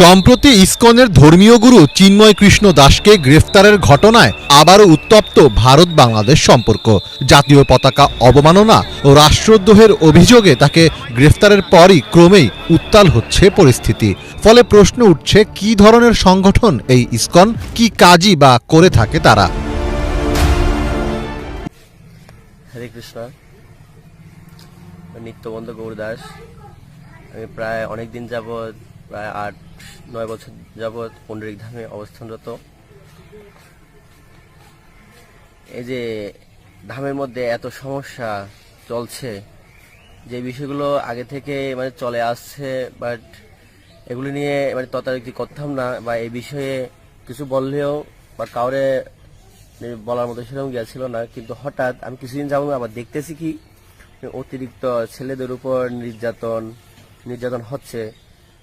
সম্প্রতি ইসকনের ধর্মীয় গুরু চিন্ময় কৃষ্ণ দাসকে গ্রেফতারের ঘটনায় আবারও উত্তপ্ত ভারত বাংলাদেশ সম্পর্ক। জাতীয় পতাকা অবমাননা ও রাষ্ট্রদ্রোহের অভিযোগে তাকে গ্রেফতারের পরই ক্রমেই উত্তাল হচ্ছে পরিস্থিতি। ফলে প্রশ্ন উঠছে, কী ধরনের সংগঠন এই ইসকন? কি কাজই বা করে থাকে তারা? নিত্যবন্ধ গৌর দাস আমি প্রায় অনেক দিন যাবৎ প্রায় আট, নয় বছর যাবৎ পণ্ডরিক ধামে অবস্থানরত। এই যে ধামের মধ্যে এত সমস্যা চলছে, যে বিষয়গুলো আগে থেকে মানে চলে আসছে বাট এগুলো নিয়ে মানে তদারকি করতাম না, বা এই বিষয়ে কিছু বললেও বা কাউরে বলার মতো সেরকম গিয়েছিল না। কিন্তু হঠাৎ আমি কিছুদিন যাব আবার দেখতেছি কি, অতিরিক্ত ছেলেদের উপর নির্যাতন নির্যাতন হচ্ছে।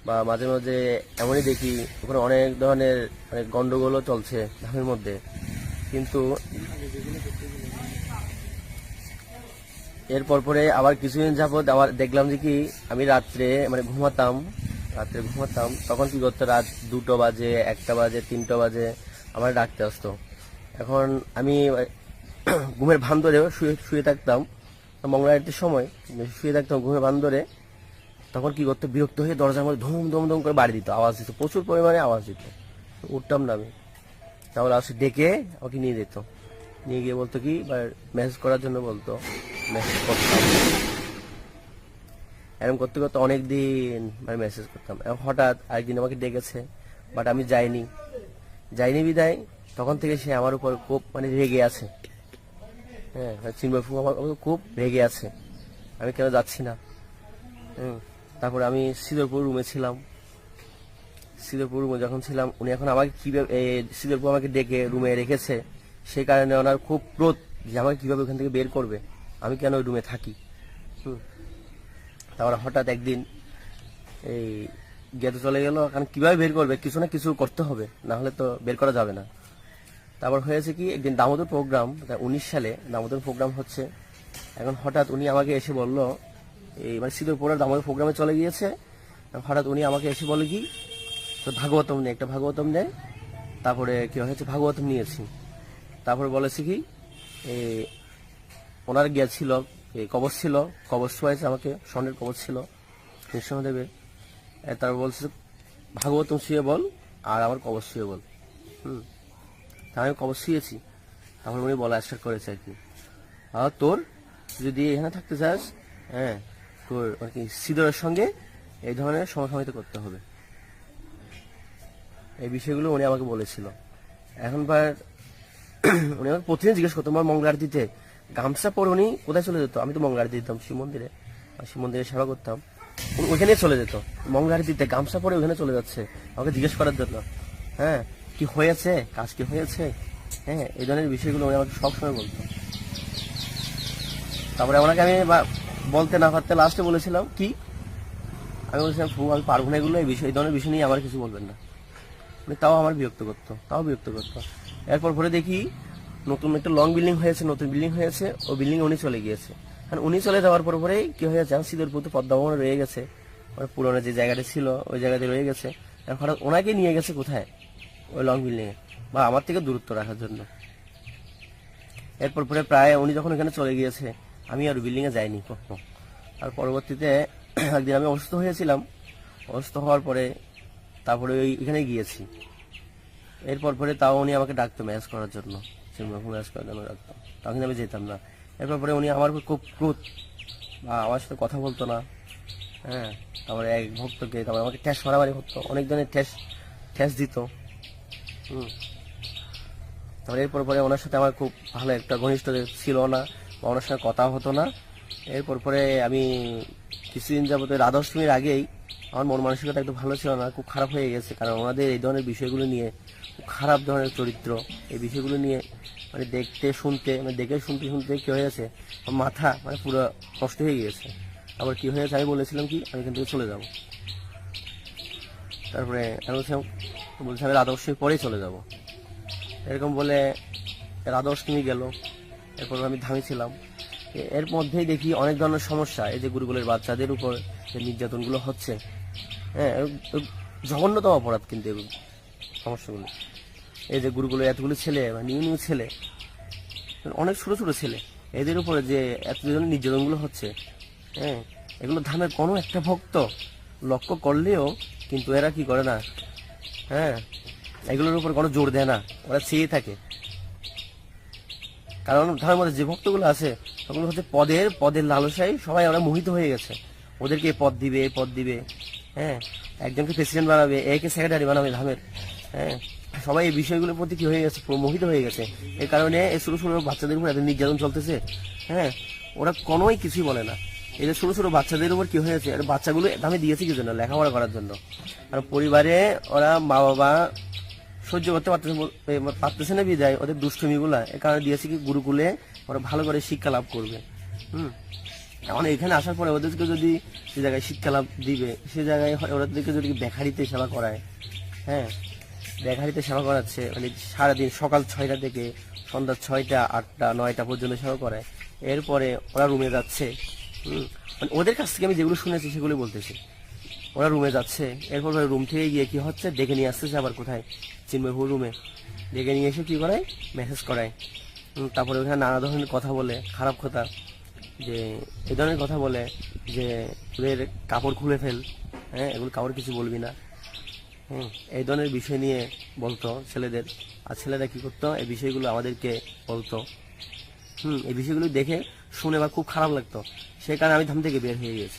বা মাঝে মাঝে এমনই দেখি, ওখানে অনেক ধরনের মানে গন্ডগোলও চলছে ধামের মধ্যে। কিন্তু এরপর পরে আবার কিছুদিন যাবৎ আবার দেখলাম যে কি, আমি রাত্রে মানে ঘুমাতাম, রাত্রে ঘুমাতাম, তখন কি করতো, রাত দুটো বাজে, একটা বাজে, তিনটা বাজে, আমার ডাকতে আসতো। এখন আমি, ঘুমের ভান ধরে শুয়ে শুয়ে থাকতাম। মঙ্গলারটির সময়, শুয়ে থাকতাম ঘুমের ভান ধরে। তখন কি করতো, বিরক্ত হয়ে দরজার মধ্যে ধুম ধুম ধুম করে বাড়ি দিত। আওয়াজ দিত, প্রচুর পরিমাণে আওয়াজ দিত। উঠতাম না আমি। তাহলে আসে ডেকে আমাকে নিয়ে যেত। নিয়ে গিয়ে বলতো কি মেসেজ করার জন্য বলতো মেসেজ করতাম। এরকম করতে করতে অনেক দিন মানে মেসেজ করতাম। হঠাৎ আরেকদিন আমাকে ডেকেছে বাট আমি যাইনি। যাইনি বিদায়, তখন থেকে সে আমার উপর খুব মানে রেগে আছে। হ্যাঁ চিন্ময় ফু আমার খুব রেগে আছে। আমি কেন যাচ্ছি না? হুম। তারপরে আমি সিদরপুর রুমে ছিলাম। সিদরপুর রুমে যখন ছিলাম উনি এখন আমাকে কীভাবে সিদরপুর আমাকে ডেকে রুমে রেখেছে সেই কারণে ওনার খুব ক্রোধ যে আমাকে কীভাবে ওখান থেকে বের করবে আমি কেন ওই রুমে থাকি? তারপরে হঠাৎ একদিন এই গেতে চলে গেল কারণ কীভাবে বের করবে কিছু না কিছু করতে হবে না হলে তো বের করা যাবে না। তারপর হয়েছে কি একদিন দামোদর প্রোগ্রাম উনিশ সালে দামোদর প্রোগ্রাম হচ্ছে এখন হঠাৎ উনি আমাকে এসে বলল এই মানে সিদ্ধপুরের দামোদর প্রোগ্রামে চলে গিয়েছে। হঠাৎ উনি আমাকে এসে বলে কি, তো ভাগবতম নেই একটা ভাগবতম নেই তারপরে কি হয়েছে ভাগবতম নিয়েছি। তারপরে বলেছি কি ওনার গিয়েছিল এই কবচ ছিল, কবচ হয়েছে আমাকে, স্বর্ণের কবচ ছিল কৃষ্ণদেবের এ, তারপর বলছে, ভাগবতম শুয়ে বল, আর আমার কবচ শুয়ে বল। হুম, তা আমি কবর শুয়েছি। তারপর উনি বলা স্টার্ট করেছে আর কি। আর তোর, যদি এখানে থাকতে চাস হ্যাঁ সিদরের সঙ্গে এই ধরনের সমসাময়িত করতে হবে। এই বিষয়গুলো উনি আমাকে বলেছিল। এখনবার উনি আমাকে প্রতিদিন জিজ্ঞেস করতো আমার মঙ্গলার দিতে গামছা পরে উনি কোথায় চলে যেত? আমি তো মঙ্গলার দিতাম শিব মন্দিরে। শিব মন্দিরে সেবা করতাম। ওইখানে চলে যেত। মঙ্গলার দিতে গামছা পরে ওখানে চলে যাচ্ছে। আমাকে জিজ্ঞেস করার জন্য। হ্যাঁ কি হয়েছে? কাজ কি হয়েছে? হ্যাঁ এই ধরনের বিষয়গুলো উনি আমাকে সবসময় বলতো। তারপরে ওনাকে আমি বা- বলতে না পারতে লাস্টে বলেছিলাম, কি? আমি বলছিলাম ফু আমি পারব না এগুলো, এই বিষয়, এই ধরনের বিষয় নিয়ে আমার কিছু বলবেন না। উনি তাও আমার বিরক্ত করতো, তাও বিরক্ত করতো। এরপর পরে দেখি নতুন একটা লং বিল্ডিং হয়েছে, নতুন বিল্ডিং হয়েছে, ও বিল্ডিং উনি চলে গিয়েছে। কারণ উনি চলে যাওয়ার পর পরেই কি হয়েছে, আমার সিদ্ধরপুর তো পদ্মা ভবনে রয়ে গেছে। ওর পুরোনো যে জায়গাটা ছিল, ওই জায়গাতে রয়ে গেছে। এখন হঠাৎ ওনাকে নিয়ে গেছে কোথায়? ওই লং বিল্ডিংয়ে বা আমার থেকে দূরত্ব রাখার জন্য। এরপর পরে প্রায় উনি যখন এখানে চলে গিয়েছে আমি আর বিল্ডিং এ যাইনি কখনো। আর পরবর্তীতে একদিন আমি অসুস্থ হয়েছিলাম। অসুস্থ হওয়ার পরে তারপরে ওই এখানে গিয়েছি। এরপর পরে তাও উনি আমাকে ডাকতো ম্যাচ করার জন্য। ম্যাচ করার জন্য ডাকতো। তখন আমি যেতাম না। এরপর পরে উনি আমার খুব ক্রোধ। বা আমার সাথে কথা বলতো না। হ্যাঁ তারপরে এক ভক্তকে তারপরে আমাকে ঠ্যাস মারামারি করতো। অনেক ধরনের ঠ্যাস ঠ্যাস দিত। হুম। তারপরে এরপর পরে ওনার সাথে আমার খুব ভালো একটা ঘনিষ্ঠ ছিল না। বা ওনার সাথে কথা হতো না। এরপর পরে আমি কিছুদিন যাবত রাধাষ্টমীর আগেই আমার মন মানসিকতা একটু ভালো ছিল না, খুব খারাপ হয়ে গেছে। কারণ ওনাদের এই ধরনের বিষয়গুলো নিয়ে খুব খারাপ ধরনের চরিত্র। এই বিষয়গুলো নিয়ে মানে দেখতে, শুনতে মানে দেখে শুনতে শুনতে কি হয়েছে আমার মাথা মানে পুরো নষ্ট হয়ে গিয়েছে। আবার কি হয়েছে আমি বলেছিলাম কি, আমি এখান থেকে চলে যাব। তারপরে আমি বলছিলাম বলছি আমি রাধা অষ্টমী পরেই চলে যাব। এরকম বলে রাধা অষ্টমী গেল। এরপর আমি ধামিছিলাম এ- এর মধ্যেই দেখি অনেক ধরনের সমস্যা, এই যে গুরুকুলের বাচ্চাদের উপর যে নির্যাতনগুলো হচ্ছে। হ্যাঁ জঘন্যতম অপরাধ কিন্তু এগুলো, সমস্যাগুলো। এই যে গুরুগুলো এতগুলো ছেলে নিউ নিউ ছেলে, অনেক ছোটো ছোটো ছেলে, এদের উপরে যে এতজন নির্যাতনগুলো হচ্ছে হ্যাঁ এগুলো ধামের কোনো একটা ভক্ত লক্ষ্য করলেও কিন্তু এরা কি করে না হ্যাঁ এগুলোর উপর কোনো জোর দেয় না, ওরা চেয়ে থাকে। কারণ ধামের মধ্যে যে ভক্তগুলো আছে ওগুলো হচ্ছে পদের পদের লালসায় সবাই আমরা মোহিত হয়ে গেছে। ওদেরকে পদ দিবে পদ দিবে হ্যাঁ? একজনকে প্রেসিডেন্ট বানাবে, একে সেক্রেটারি বানাবে ধামের হ্যাঁ? সবাই এই বিষয়গুলোর প্রতি কি হয়ে গেছে মোহিত হয়ে গেছে। এই কারণে এই ছোট ছোট বাচ্চাদের উপর এত নির্যাতন চলতেছে হ্যাঁ? ওরা কোনোই কিছুই বলে না। এই যে ছোট ছোট বাচ্চাদের উপর কি হয়েছে আর বাচ্চাগুলো দামে দিয়েছে কি জন্য? লেখাপড়া করার জন্য। আর পরিবারে ওরা মা বাবা সহ্য করতে পারতেছে পারতেছে না বিদায়, ওদের দুষ্টমিগুলা। এ কারণে দিয়েছে কি গুরুকুলে ওরা ভালো করে শিক্ষা লাভ করবে। হুম? এখন এখানে আসার পরে ওদেরকে যদি সে জায়গায় শিক্ষা লাভ দিবে, সে জায়গায় ওদেরকে যদি বেকারিতে সেবা করায় হ্যাঁ? বেকারিতে সেবা করাচ্ছে মানে সারাদিন সকাল ছয়টা থেকে সন্ধ্যা ছয়টা, আটটা, নয়টা পর্যন্ত সেবা করায়। এরপরে ওরা রুমে যাচ্ছে। হুম? মানে ওদের কাছ থেকে আমি যেগুলো শুনেছি সেগুলো বলতেছি। ওরা রুমে যাচ্ছে। এরপর ওরা রুম থেকে গিয়ে কি হচ্ছে? ডেকে নিয়ে আসতেছে আবার কোথায়? চিন্ময়পুর রুমে। ডেকে নিয়ে এসে কী করায় মেসেজ করায়। তারপরে ওখানে নানা ধরনের কথা বলে, খারাপ কথা। যে, এই ধরনের কথা বলে যে ওদের কাপড় খুলে ফেল। হ্যাঁ এগুলো কাপড় কিছু বলবি না। হুম, এই ধরনের বিষয় নিয়ে বলতো ছেলেদের। আর ছেলেরা কী করতো? এই বিষয়গুলো আমাদেরকে বলতো। হুম, এই বিষয়গুলো দেখে শুনে বা খুব খারাপ লাগতো। সেই কারণে আমি ধাম থেকে বের হয়ে গেছি